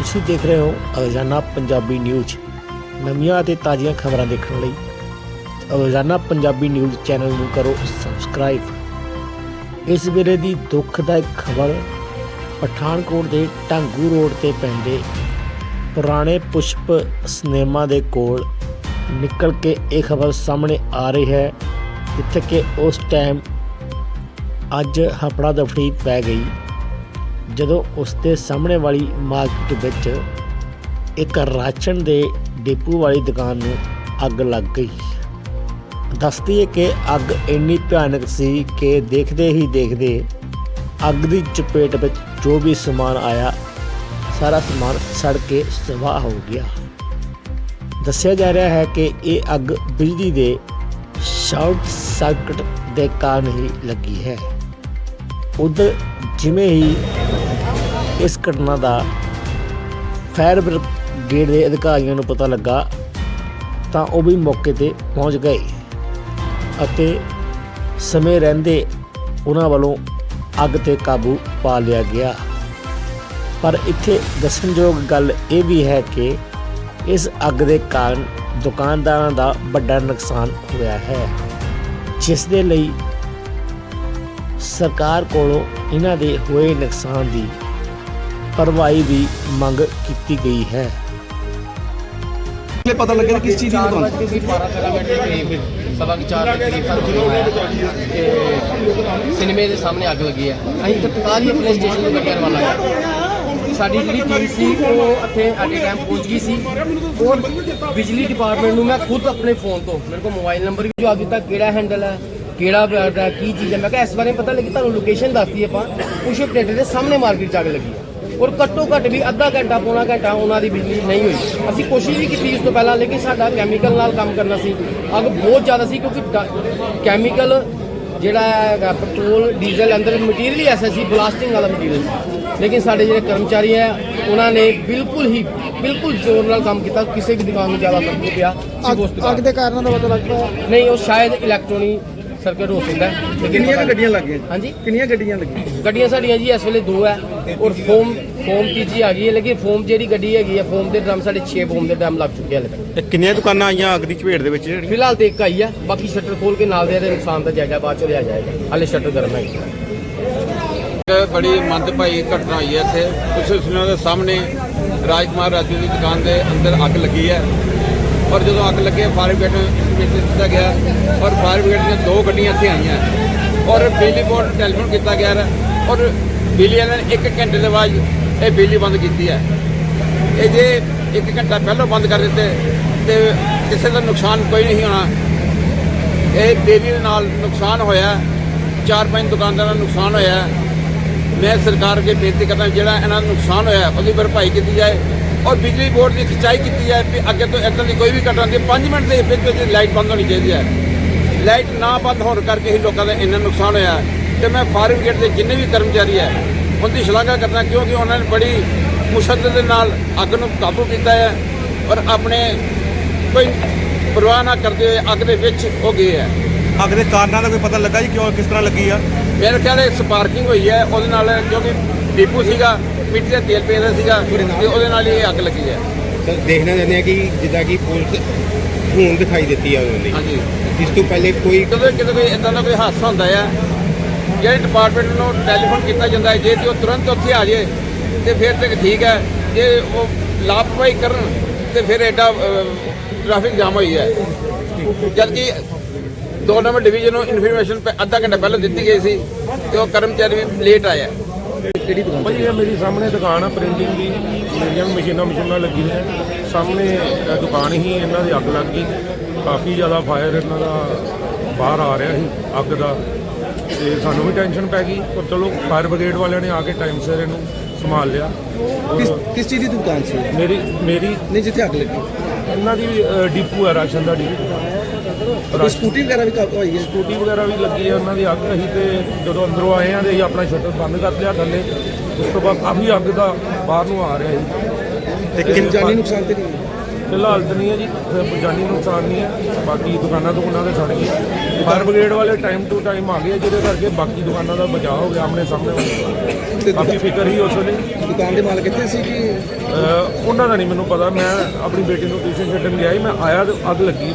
ਤੁਸੀਂ ਦੇਖ ਰਹੇ ਹੋ ਰੋਜ਼ਾਨਾ ਪੰਜਾਬੀ ਨਿਊਜ਼, ਨਵੀਆਂ ਅਤੇ ਤਾਜ਼ੀਆਂ ਖਬਰਾਂ ਦੇਖਣ ਲਈ। ਰੋਜ਼ਾਨਾ ਪੰਜਾਬੀ ਨਿਊਜ਼ ਚੈਨਲ ਨੂੰ ਕਰੋ ਸਬਸਕ੍ਰਾਈਬ। ਇਸ ਵੇਲੇ ਦੀ ਦੁੱਖਦਾਇਕ ਖਬਰ, ਪਠਾਨਕੋਟ ਦੇ ਢਾਂਗੂ ਰੋਡ ਤੇ ਪੈਂਦੇ ਪੁਰਾਣੇ ਪੁਸ਼ਪ ਸਿਨੇਮਾ ਦੇ ਕੋਲ ਨਿਕਲ ਕੇ ਇਹ ਖਬਰ ਸਾਹਮਣੇ ਆ ਰਹੀ ਹੈ, ਜਿੱਥੇ ਕਿ ਉਸ ਟਾਈਮ ਅੱਜ ਹਫੜਾ ਦਫੜੀ ਪੈ ਗਈ। ਜਦੋਂ ਉਸ ਦੇ ਸਾਹਮਣੇ ਵਾਲੀ ਮਾਰਕੀਟ ਵਿੱਚ ਇੱਕ ਰਾਸ਼ਨ ਦੇ ਡਿਪੂ ਵਾਲੀ ਦੁਕਾਨ ਨੂੰ ਅੱਗ ਲੱਗ ਗਈ। ਦੱਸਦੀ ਹੈ ਕਿ ਅੱਗ ਇੰਨੀ ਭਿਆਨਕ ਸੀ ਕਿ ਦੇਖਦੇ ਹੀ ਦੇਖਦੇ ਅੱਗ ਦੀ ਚਪੇਟ ਵਿੱਚ ਜੋ ਵੀ ਸਮਾਨ ਆਇਆ, ਸਾਰਾ ਸਮਾਨ ਸੜ ਕੇ ਸਵਾਹ ਹੋ ਗਿਆ। ਦੱਸਿਆ ਜਾ ਰਿਹਾ ਹੈ ਕਿ ਇਹ ਅੱਗ ਬਿਜਲੀ ਦੇ ਸ਼ਾਰਟ ਸਰਕਟ ਦੇ ਕਾਰਨ ਹੀ ਲੱਗੀ ਹੈ। ਉਧਰ ਜਿਵੇਂ ਹੀ ਇਸ ਘਟਨਾ ਦਾ ਫਾਇਰ ਬ੍ਰਿਗੇਡ ਦੇ ਅਧਿਕਾਰੀਆਂ ਨੂੰ ਪਤਾ ਲੱਗਾ, ਤਾਂ ਉਹ ਵੀ ਮੌਕੇ ਤੇ ਪਹੁੰਚ ਗਏ ਅਤੇ ਸਮੇਂ ਰਹਿੰਦੇ ਉਹਨਾਂ ਵੱਲੋਂ ਅੱਗ ਤੇ ਕਾਬੂ ਪਾ ਲਿਆ ਗਿਆ। ਪਰ ਇੱਥੇ ਦੱਸਣਯੋਗ ਗੱਲ ਇਹ ਵੀ ਹੈ ਕਿ ਇਸ ਅੱਗ ਦੇ ਕਾਰਨ ਦੁਕਾਨਦਾਰਾਂ ਦਾ ਵੱਡਾ ਨੁਕਸਾਨ ਹੋਇਆ ਹੈ, ਜਿਸ ਦੇ ਲਈ ਸਰਕਾਰ ਕੋਲੋਂ ਇਹਨਾਂ ਦੇ ਹੋਏ ਨੁਕਸਾਨ ਦੀ ਭਰਵਾਈ ਵੀ ਮੰਗ ਕੀਤੀ ਗਈ ਹੈ। ਇਹ ਪਤਾ ਲੱਗਿਆ ਕਿਸ ਚੀਜ਼ ਦੀ ਦੁਕਾਨ ਤੇਰਾਂ ਮਿੰਟ ਦੇ ਕਰੀਬ ਸਵਾ ਕੁ ਚਾਰ ਦੇ ਕਰੀਬ ਸਾਨੂੰ ਫੋਨ ਆਇਆ ਕਿ ਸਿਨੇਮੇ ਦੇ ਸਾਹਮਣੇ ਅੱਗ ਲੱਗੀ ਹੈ। ਅਸੀਂ ਤਤਕਾਲ ਹੀ ਆਪਣੇ ਸਟੇਸ਼ਨ ਤੋਂ ਗੱਡੀਆਂ ਰਵਾਨਾ ਕਰ ਸਾਡੀ ਜਿਹੜੀ ਟੀਮ ਸੀ ਉਹ ਇੱਥੇ ਐਟ ਟਾਈਮ ਪਹੁੰਚ ਗਈ ਸੀ। ਔਰ ਬਿਜਲੀ ਡਿਪਾਰਟਮੈਂਟ ਨੂੰ ਮੈਂ ਖੁਦ ਆਪਣੇ ਫੋਨ ਤੋਂ ਮੇਰੇ ਕੋਲ ਮੋਬਾਈਲ ਨੰਬਰ ਵੀ ਜੋ ਅੱਜ ਤੱਕ ਕਿਹੜਾ ਹੈਂਡਲ ਹੈ ਕਿਹੜਾ ਬਲੱਡ ਹੈ ਕੀ ਚੀਜ਼ ਹੈ। ਮੈਂ ਕਿਹਾ ਇਸ ਬਾਰੇ ਪਤਾ ਲੱਗੀ ਤੁਹਾਨੂੰ ਲੋਕੇਸ਼ਨ ਦੱਸਦੀ ਆਪਾਂ। ਕੁਸ਼ਪ ਪਲੇਟੇ ਦੇ ਸਾਹਮਣੇ ਮਾਰਕੀਟ ਚ ਅੱਗ ਲੱਗੀ ਹੈ। ਔਰ ਘੱਟੋ ਘੱਟ ਵੀ ਅੱਧਾ ਘੰਟਾ ਪੌਣਾ ਘੰਟਾ ਉਹਨਾਂ ਦੀ ਬਿਜਲੀ ਨਹੀਂ ਹੋਈ। ਅਸੀਂ ਕੋਸ਼ਿਸ਼ ਵੀ ਕੀਤੀ ਇਸ ਤੋਂ ਪਹਿਲਾਂ ਲੇਕਿਨ ਸਾਡਾ ਕੈਮੀਕਲ ਨਾਲ ਕੰਮ ਕਰਨਾ ਸੀ। ਅੱਗ ਬਹੁਤ ਜ਼ਿਆਦਾ ਸੀ ਕਿਉਂਕਿ ਕੈਮੀਕਲ ਜਿਹੜਾ ਹੈਗਾ ਪੈਟਰੋਲ ਡੀਜ਼ਲ ਅੰਦਰ ਮਟੀਰੀਅਲ ਹੀ ਐਸਾ ਸੀ ਬਲਾਸਟਿੰਗ ਵਾਲਾ ਮਟੀਰੀਅਲ ਸੀ। ਲੇਕਿਨ ਸਾਡੇ ਜਿਹੜੇ ਕਰਮਚਾਰੀ ਹੈ ਉਹਨਾਂ ਨੇ ਬਿਲਕੁਲ ਹੀ ਬਿਲਕੁਲ ਜ਼ੋਰ ਨਾਲ ਕੰਮ ਕੀਤਾ। ਕਿਸੇ ਵੀ ਦੁਕਾਨ ਨੂੰ ਜ਼ਿਆਦਾ ਫ਼ਰਕ ਨਹੀਂ ਪਿਆ ਅੱਗ ਦੇ ਕਾਰਨਾਂ ਦਾ ਪਤਾ ਲੱਗਦਾ ਨਹੀਂ ਉਹ ਸ਼ਾਇਦ ਇਲੈਕਟ੍ਰੋਨਿਕ ਸਰਕਟ ਹੋ ਸਕਦਾ ਹੈ ਲੇਕਿਨ ਕਿੰਨੀਆਂ ਕੁ ਗੱਡੀਆਂ ਲੱਗੀਆਂ ਹਾਂਜੀ? ਕਿੰਨੀਆਂ ਗੱਡੀਆਂ ਲੱਗੀਆਂ? ਗੱਡੀਆਂ ਸਾਡੀਆਂ ਜੀ ਇਸ ਵੇਲੇ ਦੋ ਹੈ ਔਰ ਫੋਮ ਫੋਮ ਤੀਜੀ ਆ ਗਈ ਹੈ ਲੇਕਿਨ ਫੋਮ ਜਿਹੜੀ ਗੱਡੀ ਹੈਗੀ ਹੈ ਫੋਮ ਦੇ ਡਰਮ ਸਾਡੇ 6 ਫੋਮ ਦੇ ਡਰਮ ਲੱਗ ਚੁੱਕੇ ਹਲੇ ਤੱਕ। ਇਹ ਕਿੰਨੀਆਂ ਦੁਕਾਨਾਂ ਆਈਆਂ ਅੱਗ ਦੀ ਚਪੇਟ ਦੇ ਵਿੱਚ ਜਿਹੜੀਆਂ ਫਿਲਹਾਲ ਤੇ ਇੱਕ ਆਈ ਹੈ ਬਾਕੀ ਸ਼ਟਰ ਖੋਲ ਕੇ ਨਾਲ ਦੇ ਇਹਦੇ ਨੁਕਸਾਨ ਦਾ ਜਾਇਜ਼ਾ ਬਾਅਦ ਚ ਲਿਆ ਜਾਏਗਾ। ਹਲੇ ਸ਼ਟਰ ਗਰਮ ਹੈ ਇੱਕ ਬੜੀ ਮੰਦਭਾਈ ਘਟਨਾ ਹੋਈ ਹੈ ਇੱਥੇ। ਤੁਸੀਂ ਸੁਣਿਆ ਦੇ ਸਾਹਮਣੇ ਰਾਜਕੁਮਾਰ ਰਾਜੂ ਦੀ ਦੁਕਾਨ ਦੇ ਅੰਦਰ ਅੱਗ ਲੱਗੀ ਹੈ। ਔਰ ਜਦੋਂ ਅੱਗ ਲੱਗੇ ਫਾਇਰ ਬ੍ਰਿਗੇਡ ਨੂੰ ਵਿੱਚ ਦਿੱਤਾ ਗਿਆ ਔਰ ਫਾਇਰ ਬ੍ਰਿਗੇਡ ਦੀਆਂ ਦੋ ਗੱਡੀਆਂ ਇੱਥੇ ਆਈਆਂ। ਔਰ ਬਿਜਲੀ ਬੋਰਡ ਨੂੰ ਟੈਲੀਫੋਨ ਕੀਤਾ ਗਿਆ ਹੈ ਔਰ ਬਿਜਲੀ ਵਾਲਿਆਂ ਨੇ ਇੱਕ ਘੰਟੇ ਦੇ ਬਾਅਦ ਇਹ ਬਿਜਲੀ ਬੰਦ ਕੀਤੀ ਹੈ। ਇਹ ਜੇ ਇੱਕ ਘੰਟਾ ਪਹਿਲਾਂ ਬੰਦ ਕਰ ਦਿੱਤੇ, ਤੇ ਕਿਸੇ ਦਾ ਨੁਕਸਾਨ ਕੋਈ ਨਹੀਂ ਹੋਣਾ। ਇਹ ਦੇਰੀ ਦੇ ਨਾਲ ਨੁਕਸਾਨ ਹੋਇਆ ਚਾਰ ਪੰਜ ਦੁਕਾਨਦਾਰਾਂ ਦਾ ਨੁਕਸਾਨ ਹੋਇਆ ਮੈਂ ਸਰਕਾਰ ਅੱਗੇ ਬੇਨਤੀ ਕਰਦਾ ਜਿਹੜਾ ਇਹਨਾਂ ਦਾ ਨੁਕਸਾਨ ਹੋਇਆ ਉਹਦੀ ਭਰਪਾਈ ਕੀਤੀ ਜਾਏ। ਔਰ ਬਿਜਲੀ ਬੋਰਡ ਦੀ ਖਿਚਾਈ ਕੀਤੀ ਜਾਏ ਕਿ ਅੱਗੇ ਤੋਂ ਇੱਦਾਂ ਦੀ ਕੋਈ ਵੀ ਘਟਨਾ ਦੀ 5 ਮਿੰਟ ਦੇ ਵਿੱਚ ਵਿੱਚ ਲਾਈਟ ਬੰਦ ਹੋਣੀ ਚਾਹੀਦੀ ਹੈ। ਲਾਈਟ ਨਾ ਬੰਦ ਹੋਣ ਕਰਕੇ ਹੀ ਲੋਕਾਂ ਦਾ ਇੰਨਾ ਨੁਕਸਾਨ ਹੋਇਆ ਤੇ ਮੈਂ ਫਾਇਰ ਬ੍ਰਿਗੇਡ ਦੇ ਜਿੰਨੇ ਵੀ ਕਰਮਚਾਰੀ ਹੈ ਉਹਦੀ ਸ਼ਲਾਘਾ ਕਰਦਾ ਕਿਉਂਕਿ ਉਹਨਾਂ ਨੇ ਬੜੀ ਮੁਸ਼ੱਦਤ ਦੇ ਨਾਲ ਅੱਗ ਨੂੰ ਕਾਬੂ ਕੀਤਾ ਹੈ ਔਰ ਆਪਣੇ ਕੋਈ ਪਰਵਾਹ ਨਾ ਕਰਦੇ ਹੋਏ ਅੱਗ ਦੇ ਵਿੱਚ ਹੋ ਗਏ ਹੈ। ਅੱਗ ਦੇ ਕਾਰਨਾਂ ਦਾ ਕੋਈ ਪਤਾ ਲੱਗਾ ਜੀ ਕਿਉਂ ਕਿਸ ਤਰ੍ਹਾਂ ਲੱਗੀ ਆ? ਮੇਰੇ ਖਿਆਲ ਇਹ ਸਪਾਰਕਿੰਗ ਹੋਈ ਹੈ ਉਹਦੇ ਨਾਲ ਕਿਉਂਕਿ ਡੀਪੂ ਸੀਗਾ ਮਿੱਟੀ ਦਾ ਤੇਲ ਪੈਦਾ ਸੀਗਾ ਤੇ ਉਹਦੇ ਨਾਲ ਹੀ ਇਹ ਅੱਗ ਲੱਗੀ ਹੈ। ਸਰ ਦੇਖਣਾ ਚਾਹੁੰਦੇ ਆ ਕਿ ਜਿੱਦਾਂ ਕਿ ਪੁਲਿਸ ਹੁਣ ਦਿਖਾਈ ਦਿੱਤੀ ਆ ਉਹਨਾਂ ਦੀ ਹਾਂਜੀ। ਇਸ ਤੋਂ ਪਹਿਲੇ ਕੋਈ ਜਦੋਂ ਕਿਤੇ ਕੋਈ ਇਦਾਂ ਦਾ ਕੋਈ ਹਾਦਸਾ ਹੁੰਦਾ ਹੈ ਜਿਹੜੇ ਡਿਪਾਰਟਮੈਂਟ ਨੂੰ ਟੈਲੀਫੋਨ ਕੀਤਾ ਜਾਂਦਾ ਹੈ ਜੇ ਤੇ ਉਹ ਤੁਰੰਤ ਉੱਥੇ ਆ ਜਾਏ ਤੇ ਫਿਰ ਤੇ ਠੀਕ ਹੈ। ਜੇ ਉਹ ਲਾਪਰਵਾਹੀ ਕਰਨ ਤੇ ਫਿਰ ਐਡਾ ਟ੍ਰੈਫਿਕ ਜਾਮ ਹੋਈ ਹੈ। ਜਦਕਿ ਦੋ ਨੰਬਰ ਡਿਵੀਜ਼ਨ ਨੂੰ ਇਨਫੋਰਮੇਸ਼ਨ ਅੱਧਾ ਘੰਟਾ ਪਹਿਲਾਂ ਦਿੱਤੀ ਗਈ ਸੀ ਤੇ ਉਹ ਕਰਮਚਾਰੀ ਵੀ ਲੇਟ ਆਇਆ ਕਿਹੜੀ ਦੁਕਾਨ ਭਾਜੀ ਇਹ ਮੇਰੀ ਸਾਹਮਣੇ ਦੁਕਾਨ ਆ ਪ੍ਰਿੰਟਿੰਗ ਦੀ। ਮੇਰੀਆਂ ਵੀ ਮਸ਼ੀਨਾਂ ਮਸ਼ੀਨਾਂ ਲੱਗੀਆਂ ਸਾਹਮਣੇ ਇਹ ਦੁਕਾਨ ਹੀ ਇਹਨਾਂ ਦੀ ਅੱਗ ਲੱਗ ਗਈ। ਕਾਫੀ ਜ਼ਿਆਦਾ ਫਾਇਰ ਇਹਨਾਂ ਦਾ ਬਾਹਰ ਆ ਰਿਹਾ ਸੀ ਅੱਗ ਦਾ। ਤੇ ਸਾਨੂੰ ਵੀ ਟੈਨਸ਼ਨ ਪੈ ਗਈ। ਪਰ ਚਲੋ ਫਾਇਰ ਬ੍ਰਿਗੇਡ ਵਾਲਿਆਂ ਨੇ ਆ ਕੇ ਟਾਈਮ ਸਿਰ ਇਹਨੂੰ ਸੰਭਾਲ ਲਿਆ। ਕਿਸ ਚੀਜ਼ ਦੀ ਦੁਕਾਨ ਸੀ? ਮੇਰੀ ਮੇਰੀ ਨਹੀਂ ਜਿੱਥੇ ਅੱਗ ਲੱਗੀ। ਇਹਨਾਂ ਦੀ ਅ, ਡਿਪੂ ਹੈ ਰਾਸ਼ਨ ਦਾ ਡਿਪੂ। ਕੋਈ ਸਕੂਟੀ ਵਗੈਰਾ ਵੀ ਕਾਬੂ ਹੋਈ ਹੈ? ਸਕੂਟੀ ਵਗੈਰਾ ਵੀ ਲੱਗੀ ਹੈ ਉਹਨਾਂ ਦੀ ਅੱਗ ਅਸੀਂ ਤੇ ਜਦੋਂ ਅੰਦਰੋਂ ਆਏ ਆ ਤੇ ਅਸੀਂ ਆਪਣਾ ਸ਼ਟਰ ਬੰਦ ਕਰ ਲਿਆ ਥੱਲੇ। ਉਸ ਤੋਂ ਬਾਅਦ ਕਾਫੀ ਅੱਗ ਦਾ ਬਾਹਰ ਨੂੰ ਆ ਰਿਹਾ ਸੀ ਤੇ ਕਿੰਨ ਜਾਨੀ ਨੁਕਸਾਨ ਤੇ ਨਹੀਂ? ਫਿਲਹਾਲ ਤਾਂ ਨਹੀਂ ਹੈ ਜੀ ਜਾਨੀ ਨੁਕਸਾਨ ਨਹੀਂ ਹੈ ਬਾਕੀ ਦੁਕਾਨਾਂ ਦੁਕਾਨਾਂ ਦੇ ਸੜ ਗਈਆਂ ਫਾਇਰ ਬ੍ਰਿਗੇਡ ਵਾਲੇ ਟਾਈਮ ਟੂ ਟਾਈਮ ਆ ਗਏ ਜਿਹਦੇ ਕਰਕੇ ਬਾਕੀ ਦੁਕਾਨਾਂ ਦਾ ਬਚਾਅ ਹੋ ਗਿਆ ਆਮਨੇ ਸਾਹਮਣੇ। ਤੇ ਕਾਫੀ ਫਿਕਰ ਹੀ ਉਸ ਵੇਲੇ। ਦੁਕਾਨ ਦੇ ਮਾਲਕ ਇੱਥੇ ਸੀ ਕਿ ਉਹਨਾਂ ਦਾ ਨਹੀਂ ਮੈਨੂੰ ਪਤਾ ਮੈਂ ਆਪਣੀ ਬੇਟੀ ਨੂੰ ਟਿਊਸ਼ਨ ਛੱਡਣ ਗਿਆ ਸੀ ਮੈਂ ਆਇਆ ਤੇ ਅੱਗ ਲੱਗੀ